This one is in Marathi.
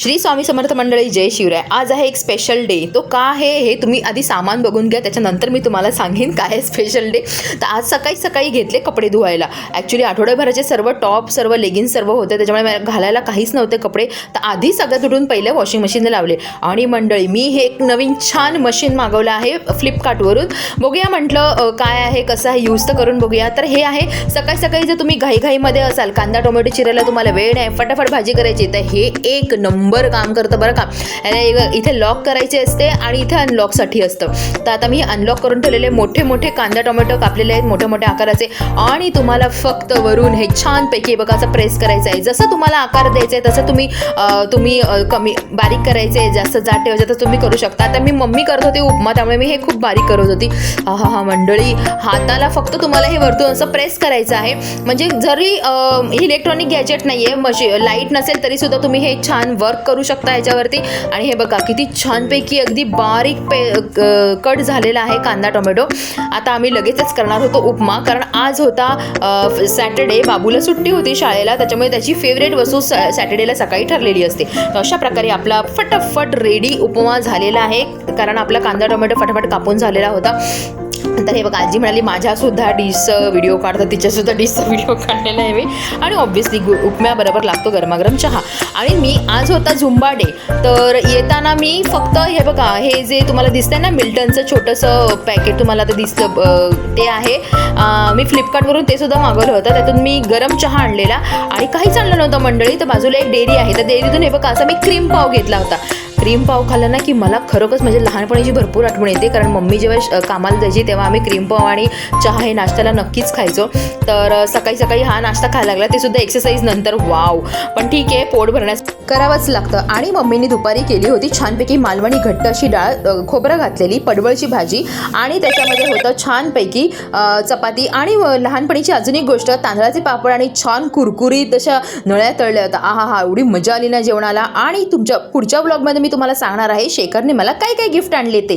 श्री स्वामी समर्थ मंडळी जय शिवराय. आज आहे एक स्पेशल डे तो का आहे हे तुम्ही आधी सामान बघून घ्या. त्याच्यानंतर मी तुम्हाला सांगेन काय आहे स्पेशल डे तर आज सकाळी सकाळी घेतले कपडे धुवायला. ॲक्च्युली आठवड्याभराचे सर्व टॉप सर्व लेगिन्स सर्व होते. त्याच्यामुळे मला घालायला काहीच नव्हते कपडे. तर आधी सगळ्यात उठून पहिले वॉशिंग मशीनला लावले. आणि मंडळी मी हे एक नवीन छान मशीन मागवलं आहे फ्लिपकार्टवरून बघूया म्हटलं काय आहे कसं आहे यूज तर करून बघूया. तर हे आहे सकाळी सकाळी जर तुम्ही घाईघाईमध्ये असाल कांदा टोमॅटो चिरायला तुम्हाला वेळ नाही फटाफट भाजी करायची तर हे एक नंबर काम करतं बरं का. याला इथे लॉक करायचे असते आणि इथे अनलॉकसाठी असतं. तर आता मी अनलॉक करून ठेवलेले मोठे मोठे कांदा टोमॅटो कापलेले आहेत मोठ्या मोठ्या आकाराचे. आणि तुम्हाला फक्त वरून हे छानपैकी बघा असं प्रेस करायचं आहे. जसं तुम्हाला आकार द्यायचा आहे तसं तुम्ही तुम्ही कमी बारीक करायचे जास्त जाड ठेवायचं तर तुम्ही करू शकता. आता मी मम्मी करत होती उपमा त्यामुळे मी हे खूप बारीक करत होती. हा हा हा मंडळी हाताला फक्त तुम्हाला हे वरतून असं प्रेस करायचं आहे. म्हणजे जरी इलेक्ट्रॉनिक गॅजेट नाही आहे मशी लाइट नसेल तरी सुद्धा तुम्ही हे छान वर्क करू शकता याच्यावरती. आणि हे बघा किती छानपैकी अगदी बारीक पे कट झालेला आहे कांदा टोमॅटो. आता आम्ही लगेचच करणार होतो उपमा कारण आज होता सॅटर्डे बाबूला सुट्टी होती शाळेला त्याच्यामुळे त्याची फेवरेट वस्तू सॅटर्डेला सकाळी ठरलेली असते. अशा प्रकारे आपला फटाफट रेडी उपमा झालेला आहे कारण आपला कांदा टोमॅटो फटाफट कापून झालेला होता. तर हे बघा आजी म्हणाली माझ्यासुद्धा डिशचं व्हिडिओ काढतं तिच्यासुद्धा डिशचा व्हिडिओ काढलेला आहे मी. आणि ऑब्व्हियसली उपम्याबरोबर लागतो गरमागरम चहा. आणि मी आज होता झुंबा डे तर येताना मी फक्त हे बघा हे जे तुम्हाला दिसतंय ना मिल्टनचं छोटंसं पॅकेट तुम्हाला आता दिसतं ते आहे. मी फ्लिपकार्टवरून ते सुद्धा मागवलं होतं. त्यातून मी गरम चहा आणलेला. आणि काहीच आणलं नव्हतं मंडळी तर बाजूला एक डेअरी आहे. तर डेअरीतून हे बघा असा मी क्रीम पाव घेतला होता. क्रीम पाव खाल्ला ना की मला खरोखरच म्हणजे लहानपणीची भरपूर आठवण येते. कारण मम्मी जेव्हा श- कामाला जायची तेव्हा आम्ही क्रीम पाव आणि चहा हे नाश्त्याला नक्कीच खायचो. तर सकाळी सकाळी हा नाश्ता खायला लागला. ते सुद्धा एक्सरसाइज नंतर. वाव पण ठीक आहे पोट भरण्यास करावंच लागतं. आणि मम्मीने दुपारी केली होती छानपैकी मालवणी घट्ट अशी डाळ खोबरं घातलेली पडवळची भाजी. आणि त्याच्यामध्ये होतं छानपैकी चपाती आणि लहानपणीची अजून एक गोष्ट तांदळाचे पापड आणि छान कुरकुरीत अशा नळ्या तळल्या होत्या. आहा हा एवढी मजा आली ना जेवणाला. आणि तुमच्या पुढच्या ब्लॉगमध्ये मी तुम्हाला सांगणार आहे शेखरने मला काय काय गिफ्ट आणले ते?